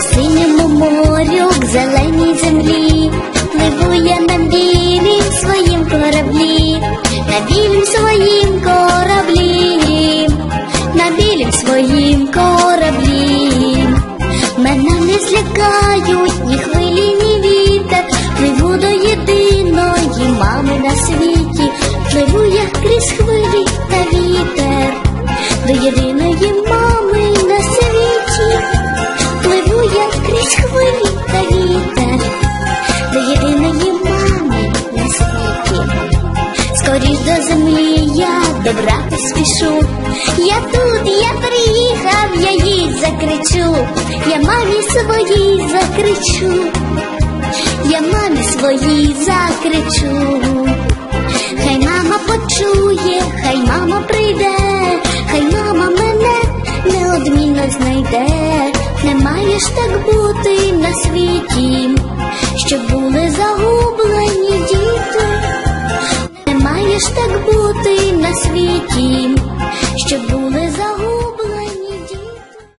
зорюк зеленій землі, пливу я на білім своїм кораблі, на білім своїм кораблі, на білім своїм кораблі. Мене не злякають ні хвилі, ні вітер, пливу до єдиної мами на світі, пливу я крізь хвилі та землі я добрати спішу. Я тут, я приїхав, я їй закричу, я мамі своїй закричу, я мамі своїй закричу. Хай мама почує, хай мама прийде, хай мама мене неодмінно знайде. Не маєш так бути на світі, щоб були загублені Не маєш